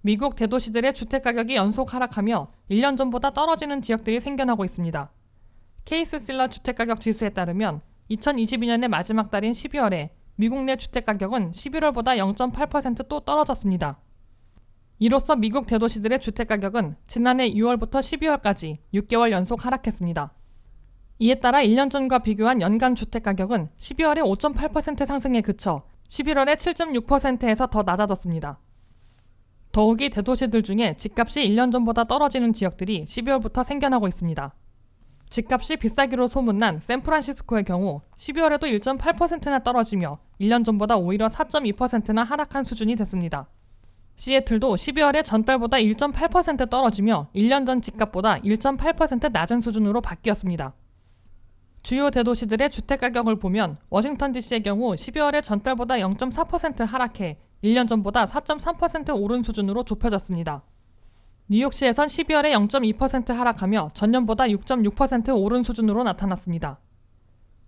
미국 대도시들의 주택 가격이 연속 하락하며 1년 전보다 떨어지는 지역들이 생겨나고 있습니다. 케이스 실러 주택 가격 지수에 따르면 2022년의 마지막 달인 12월에 미국 내 주택 가격은 11월보다 0.8%또 떨어졌습니다. 이로써 미국 대도시들의 주택 가격은 지난해 6월부터 12월까지 6개월 연속 하락했습니다. 이에 따라 1년 전과 비교한 연간 주택 가격은 12월에 5.8% 상승에 그쳐 11월에 7.6%에서 더 낮아졌습니다. 더욱이 대도시들 중에 집값이 1년 전보다 떨어지는 지역들이 12월부터 생겨나고 있습니다. 집값이 비싸기로 소문난 샌프란시스코의 경우 12월에도 1.8%나 떨어지며 1년 전보다 오히려 4.2%나 하락한 수준이 됐습니다. 시애틀도 12월에 전달보다 1.8% 떨어지며 1년 전 집값보다 1.8% 낮은 수준으로 바뀌었습니다. 주요 대도시들의 주택 가격을 보면 워싱턴 DC의 경우 12월에 전달보다 0.4% 하락해 1년 전보다 4.3% 오른 수준으로 좁혀졌습니다. 뉴욕시에선 12월에 0.2% 하락하며 전년보다 6.6% 오른 수준으로 나타났습니다.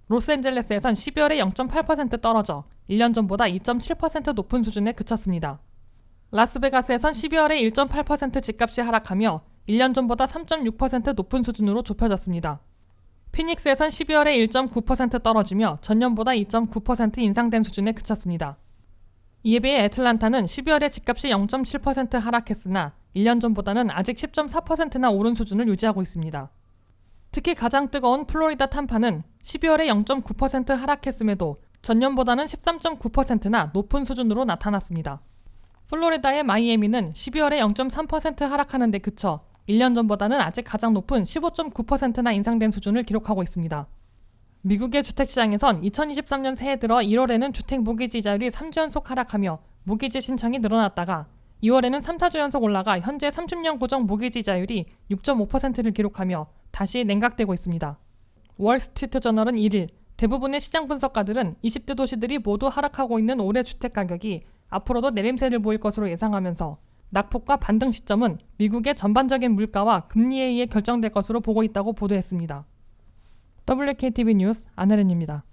로스앤젤레스에선 12월에 0.8% 떨어져 1년 전보다 2.7% 높은 수준에 그쳤습니다. 라스베가스에선 12월에 1.8% 집값이 하락하며 1년 전보다 3.6% 높은 수준으로 좁혀졌습니다. 피닉스에선 12월에 1.9% 떨어지며 전년보다 2.9% 인상된 수준에 그쳤습니다. 이에 비해 애틀란타는 12월에 집값이 0.7% 하락했으나 1년 전보다는 아직 10.4%나 오른 수준을 유지하고 있습니다. 특히 가장 뜨거운 플로리다 탐파는 12월에 0.9% 하락했음에도 전년보다는 13.9%나 높은 수준으로 나타났습니다. 플로리다의 마이애미는 12월에 0.3% 하락하는 데 그쳐 1년 전보다는 아직 가장 높은 15.9%나 인상된 수준을 기록하고 있습니다. 미국의 주택시장에선 2023년 새해 들어 1월에는 주택 모기지 이자율이 3주 연속 하락하며 모기지 신청이 늘어났다가 2월에는 3타주 연속 올라가 현재 30년 고정 모기지 이자율이 6.5%를 기록하며 다시 냉각되고 있습니다. 월스트리트 저널은 1일 대부분의 시장 분석가들은 20대 도시들이 모두 하락하고 있는 올해 주택 가격이 앞으로도 내림세를 보일 것으로 예상하면서 낙폭과 반등 시점은 미국의 전반적인 물가와 금리에 의해 결정될 것으로 보고 있다고 보도했습니다. WKTV 뉴스 안혜린입니다.